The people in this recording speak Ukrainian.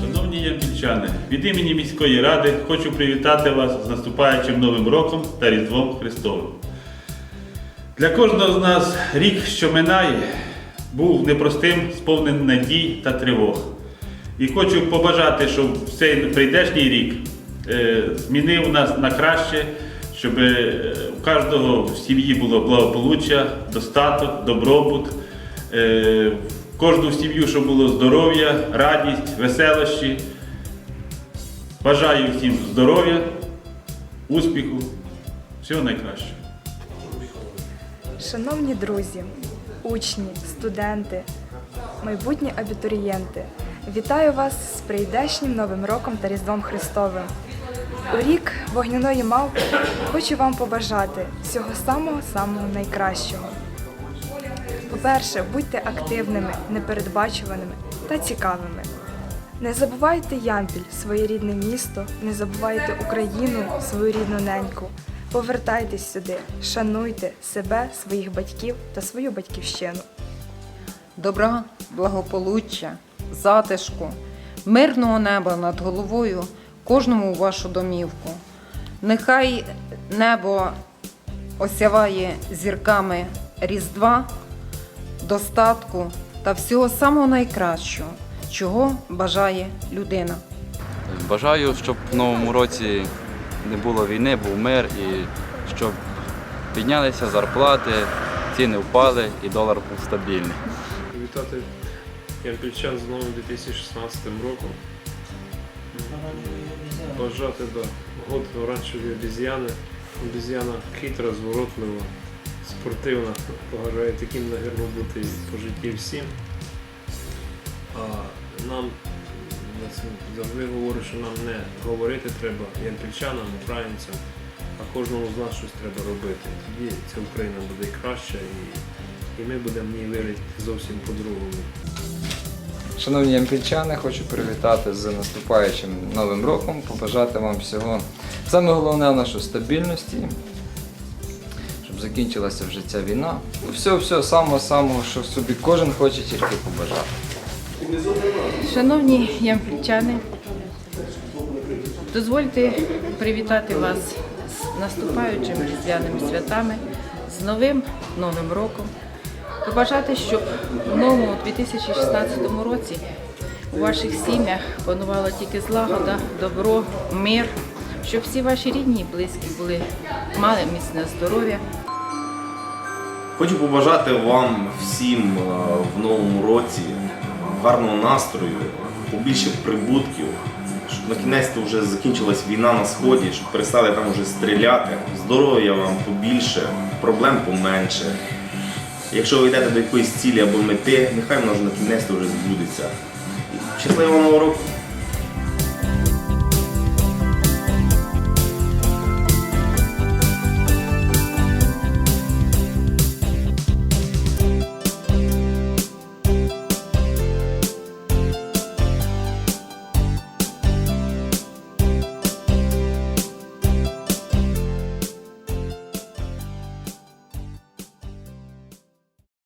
Шановні ямпільчани, від імені міської ради хочу привітати вас з наступаючим Новим роком та Різдвом Христовим. Для кожного з нас рік, що минає, був непростим, сповнений надій та тривог. І хочу побажати, щоб цей прийдешній рік е, змінив нас на краще, щоб е, у кожного в сім'ї було благополуччя, достаток, добробут. Е, кожну сім'ю, щоб було здоров'я, радість, веселощі. Бажаю всім здоров'я, успіху, всього найкращого. Шановні друзі, учні, студенти, майбутні абітурієнти, вітаю вас з прийдешнім Новим роком та Різдвом Христовим. У рік вогняної мавпи хочу вам побажати всього самого-самого найкращого. По-перше, будьте активними, непередбачуваними та цікавими. Не забувайте Ямпіль, своє рідне місто, не забувайте Україну, свою рідну неньку. Повертайтесь сюди, шануйте себе, своїх батьків та свою батьківщину. добра, благополуччя, затишку, мирного неба над головою кожному у вашу домівку. Нехай небо осяває зірками Різдва, достатку та всього самого найкращого, чого бажає людина. Бажаю, щоб в новому році не було війни, був мир і щоб піднялися зарплати, ціни впали і долар був стабільний. Вітати ямпільчан з новим 2016 роком. Бажати да, год оранжеві обіз'яни. Обіз'яна хитра, зворотлива, спортивна. Бажаю таким, навірно, бути по житті всім. А нам завжди говорю, що нам не говорити треба ямпільчанам, українцям, а кожному з нас щось треба робити. Тоді ця Україна буде краща і, і ми будемо в ній вирити зовсім по-другому. Шановні ямпільчани, хочу привітати з наступаючим новим роком, побажати вам всього. Саме головне нашу стабільності, закінчилася вже ця війна. Все, все, самого самого, що собі кожен хоче тільки побажати. Шановні ямпільчани, дозвольте привітати вас з наступаючими різдвяними святами, з новим Новим роком. Побажати, щоб в новому 2016 році у ваших сім'ях панувала тільки злагода, добро, мир, щоб всі ваші рідні і близькі були, мали міцне здоров'я. Хочу побажати вам всім е, в новому році гарного настрою, побільше прибутків, щоб на кінець то вже закінчилась війна на сході, щоб перестали там вже стріляти. Здоров'я вам побільше, проблем поменше. Якщо ви йдете до якоїсь цілі або мети, нехай воно ж на кінець вже збудеться. Щасливого нового року!